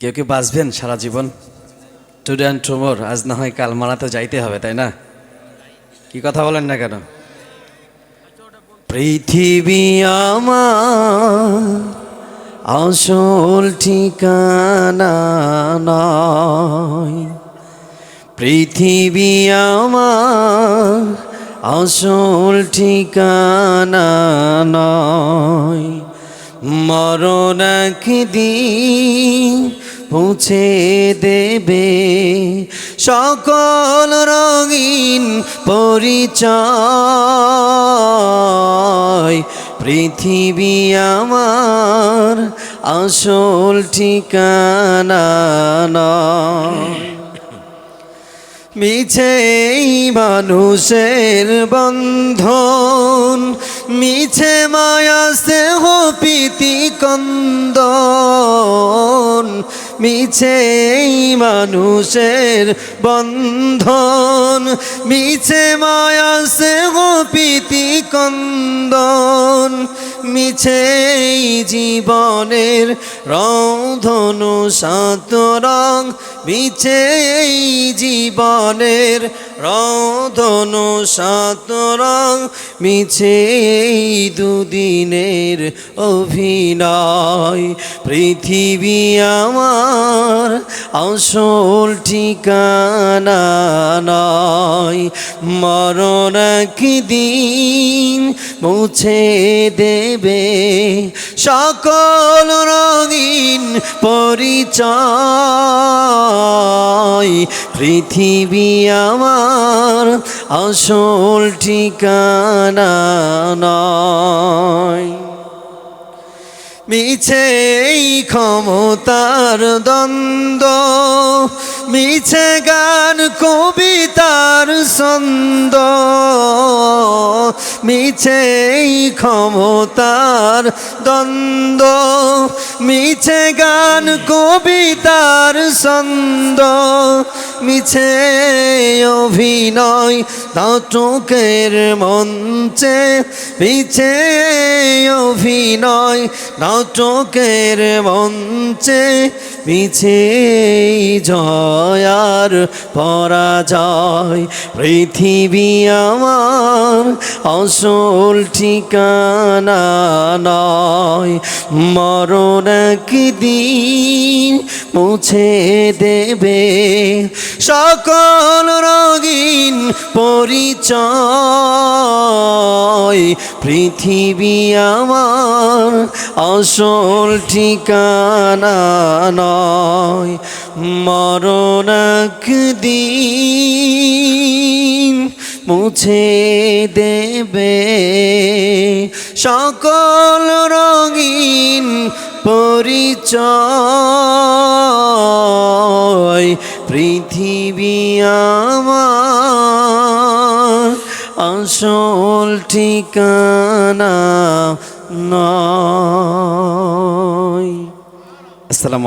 কেউ কেউ বাঁচবেন সারা জীবন? টুডে অ্যান্ড টুমোর আজ না হয় কাল মারা তো যাইতে হবে তাই না? কি কথা বলেন না কেন? পৃথিবী আমার আসল ঠিকানা নয়। পৃথিবী আমার আসল ঠিকানা নয়। মরণ একদিন পৌঁছে দেবে। সকল রঙিন পরিচয় পৃথিবী আমার আসল ঠিকানা মিছে মানুষের বন্ধন মিছে মায়া, স্নেহ, প্রীতি, কন্দন। মিছে মানুষের বন্ধন। মিছে মায়া, স্নেহ, প্রীতি, কন্দন। মিছে জীবনের রংধনু সাত রং। মিছে এই জীবনের রংধনু সাত রং মিছে এই দুদিনের অভিনয়। পৃথিবী আমার আসল ঠিকানা নয়। মরণ একদিন মুছে দেবে সকল রঙিন পরিচয়। পৃথিবী আমার আসল ঠিকানা নয়। মিছে ক্ষমতার দ্বন্দ্ব, মিছে গান কবিতার ছন্দ। মিছে ক্ষমতার দ্বন্দ্ব, মিছে গান কবিতার ছন্দ, মিছে অভিনয় নাটকের মঞ্চে, মিছে অভিনয় নাটকের মঞ্চে। মিছে জয়ার পরাজয়। পৃথিবী আমার আসল ঠিকানা নয়। মরণ একদিন মুছে দেবে। সকল রঙিন পরিচয়। পৃথিবী আমার আসল ঠিকানা নয়। মরণ একদিন মুছে দেবে। সকল রঙিন পরিচয় পৃথিবী আমার আসল ঠিকানা নয়। আসসালামু